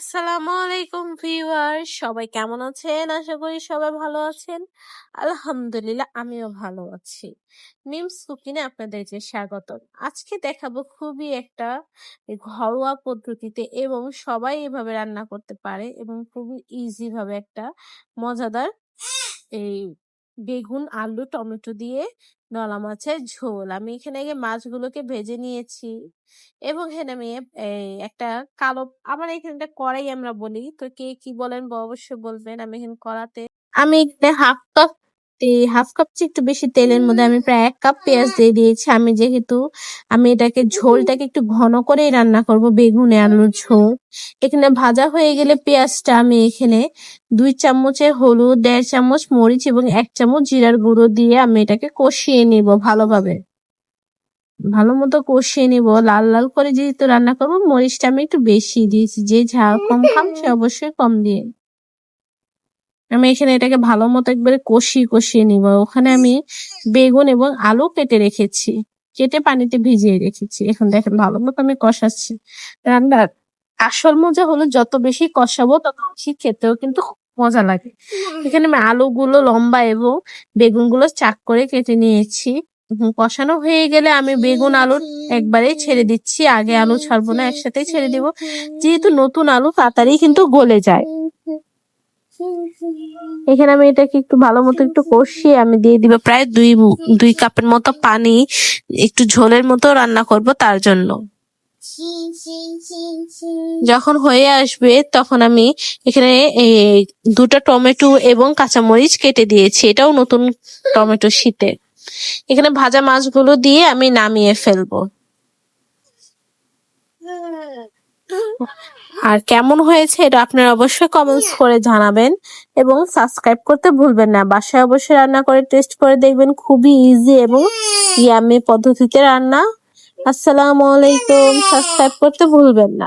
আসসালামু আলাইকুম ভিউয়ার, সবাই কেমন আছেন? আশা করি সবাই ভালো আছেন। আলহামদুলিল্লাহ, আমিও ভালো আছি। মিমস কুকিনে আপনাদেরকে স্বাগত আজকে দেখাবো খুবই একটা ঘরোয়া পদ্ধতিতে এবং সবাই এভাবে রান্না করতে পারে এবং খুবই ইজি ভাবে একটা মজাদার এই বেগুন, আলু, টমেটো দিয়ে নলা মাছের ঝোল। আমি এখানে আগে মাছগুলোকে ভেজে নিয়েছি এবং এখানে আমি একটা কালো, আমার এখানে একটা কড়াই আমরা বলি। তো কে কি বলেন অবশ্যই বলবেন। আমি এখানে কড়াতে, আমি এখানে হাফ কাপ হাফ কাপ চেয়ে একটু বেশি তেলের মধ্যে আমি প্রায় এক কাপ পেঁয়াজ দিয়ে দিয়েছি। আমি যেহেতু, আমি এটাকে ঝোলটাকে একটু ঘন করেই রান্না করব, বেগুনে, আলুর ঝোল। এখানে ভাজা হয়ে গেলে পেঁয়াজটা আমি এখানে দুই চামচের হলুদ, দেড় চামচ মরিচ এবং এক চামচ জিরার গুঁড়ো দিয়ে আমি এটাকে কষিয়ে নিব ভালোভাবে। ভালো মতো কষিয়ে নিব। লাল লাল করে যেহেতু রান্না করব, মরিচটা আমি একটু বেশি দিয়েছি। যে ঝাল কম খাম সে অবশ্যই কম দিয়ে। আমি এখানে এটাকে ভালো মতো একবারে কষিয়ে কষিয়ে নিব। ওখানে আমি বেগুন এবং আলু কেটে রেখেছি। কেটে পানিতে ভিজিয়ে রেখেছি। এখন দেখেন ভালো মতো আমি কষাচ্ছি। রান্নার আসল মজা হলো যত বেশি কষাবো তত বেশি খেতেও কিন্তু মজা লাগে। এখানে আমি আলুগুলো লম্বা এবং বেগুনগুলো চাক করে কেটে নিয়েছি। কষানো হয়ে গেলে আমি বেগুন, আলু একবারেই ছেড়ে দিচ্ছি। আগে আলু ছাড়বো না, একসাথেই ছেড়ে দিব। যেহেতু নতুন আলু, তাড়াতাড়ি কিন্তু গলে যায়। এখানে আমি এটাকে একটু ভালো মতো একটু কষিয়ে আমি দিয়ে দিব প্রায় দুই দুই কাপের মতো পানি, একটু ঝোলের মতো রান্না করব তার জন্য। যখন হয়ে আসবে তখন আমি এখানে দুটো টমেটো এবং কাঁচামরিচ কেটে দিয়েছি। এটাও নতুন টমেটো শীতে। এখানে ভাজা মাছগুলো দিয়ে আমি নামিয়ে ফেলব। আর কেমন হয়েছে এটা আপনারা অবশ্যই কমেন্টস করে জানাবেন এবং সাবস্ক্রাইব করতে ভুলবেন না। বাসায় অবশ্যই রান্না করে টেস্ট করে দেখবেন খুবই ইজি এবং ইয়ামি পদ্ধতিতে রান্না। আসসালামু আলাইকুম। সাবস্ক্রাইব করতে ভুলবেন না।